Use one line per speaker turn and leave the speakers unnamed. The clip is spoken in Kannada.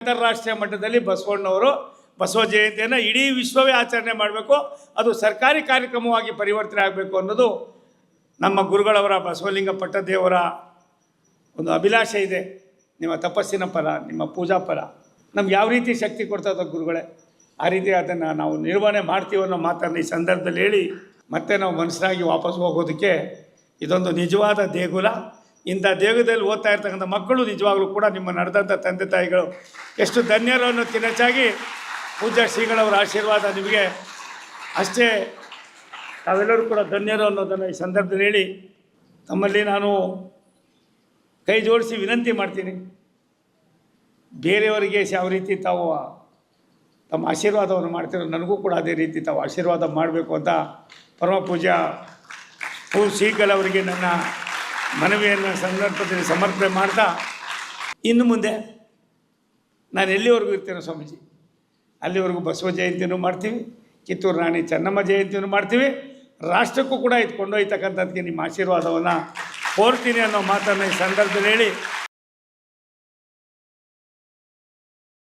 ಅಂತಾರಾಷ್ಟ್ರೀಯ ಮಟ್ಟದಲ್ಲಿ ಬಸವಣ್ಣವರು ಬಸವ ಜಯಂತಿಯನ್ನು ಇಡೀ ವಿಶ್ವವೇ ಆಚರಣೆ ಮಾಡಬೇಕು. ಅದು ಸರ್ಕಾರಿ ಕಾರ್ಯಕ್ರಮವಾಗಿ ಪರಿವರ್ತನೆ ಆಗಬೇಕು ಅನ್ನೋದು ನಮ್ಮ ಗುರುಗಳವರ ಬಸವಲಿಂಗ ಪಟ್ಟದೇವರ ಒಂದು ಅಭಿಲಾಷೆ ಇದೆ. ನಿಮ್ಮ ತಪಸ್ಸಿನ ಫಲ, ನಿಮ್ಮ ಪೂಜಾ ಫಲ, ನಮ್ಗೆ ಯಾವ ರೀತಿ ಶಕ್ತಿ ಕೊಡ್ತದ ಗುರುಗಳೇ? ಆ ರೀತಿ ಅದನ್ನು ನಾವು ನಿರ್ವಹಣೆ ಮಾಡ್ತೀವಿ ಅನ್ನೋ ಮಾತನ್ನು ಈ ಸಂದರ್ಭದಲ್ಲಿ ಹೇಳಿ ಮತ್ತೆ ನಾವು ಮನಸ್ಸಾಗಿ ವಾಪಸ್ ಹೋಗೋದಕ್ಕೆ ಇದೊಂದು ನಿಜವಾದ ದೇಗುಲ. ಇಂಥ ದೇಗದಲ್ಲಿ ಓದ್ತಾ ಇರ್ತಕ್ಕಂಥ ಮಕ್ಕಳು ನಿಜವಾಗ್ಲೂ ಕೂಡ ನಿಮ್ಮ ನಡೆದಂಥ ತಂದೆ ತಾಯಿಗಳು ಎಷ್ಟು ಧನ್ಯರು ಅನ್ನೋದಕ್ಕಿಂತ ಹೆಚ್ಚಾಗಿ ಪೂಜಾ ಶ್ರೀಗಳವರ ಆಶೀರ್ವಾದ ನಿಮಗೆ ಅಷ್ಟೇ. ತಾವೆಲ್ಲರೂ ಕೂಡ ಧನ್ಯರು ಅನ್ನೋದನ್ನು ಈ ಸಂದರ್ಭದಲ್ಲಿ ಹೇಳಿ ತಮ್ಮಲ್ಲಿ ನಾನು ಕೈ ಜೋಡಿಸಿ ವಿನಂತಿ ಮಾಡ್ತೀನಿ. ಬೇರೆಯವರಿಗೆ ಯಾವ ರೀತಿ ತಾವು ತಮ್ಮ ಆಶೀರ್ವಾದವನ್ನು ಮಾಡ್ತಿರೋ ನನಗೂ ಕೂಡ ಅದೇ ರೀತಿ ತಾವು ಆಶೀರ್ವಾದ ಮಾಡಬೇಕು ಅಂತ ಪರಮ ಪೂಜಾ ಪೂ ಶ್ರೀಕಲ್ ನನ್ನ ಮನವಿಯನ್ನು ಸಂದರ್ಭದಲ್ಲಿ ಸಮರ್ಪಣೆ ಮಾಡ್ತಾ ಇನ್ನು ಮುಂದೆ ನಾನು ಎಲ್ಲಿವರೆಗೂ ಇರ್ತೇನೆ ಸ್ವಾಮೀಜಿ? ಅಲ್ಲಿವರೆಗೂ ಬಸವ ಜಯಂತಿನೂ ಮಾಡ್ತೀವಿ, ಕಿತ್ತೂರು ರಾಣಿ ಚೆನ್ನಮ್ಮ ಜಯಂತಿನೂ ಮಾಡ್ತೀವಿ, ರಾಷ್ಟ್ರಕ್ಕೂ ಕೂಡ ಇದು ಕೊಂಡೊಯ್ತಕ್ಕಂಥದ್ದಕ್ಕೆ ನಿಮ್ಮ ಆಶೀರ್ವಾದವನ್ನು ಕೋರ್ತೀನಿ ಅನ್ನೋ ಮಾತನ್ನು ಈ ಸಂದರ್ಭದಲ್ಲಿ ಹೇಳಿ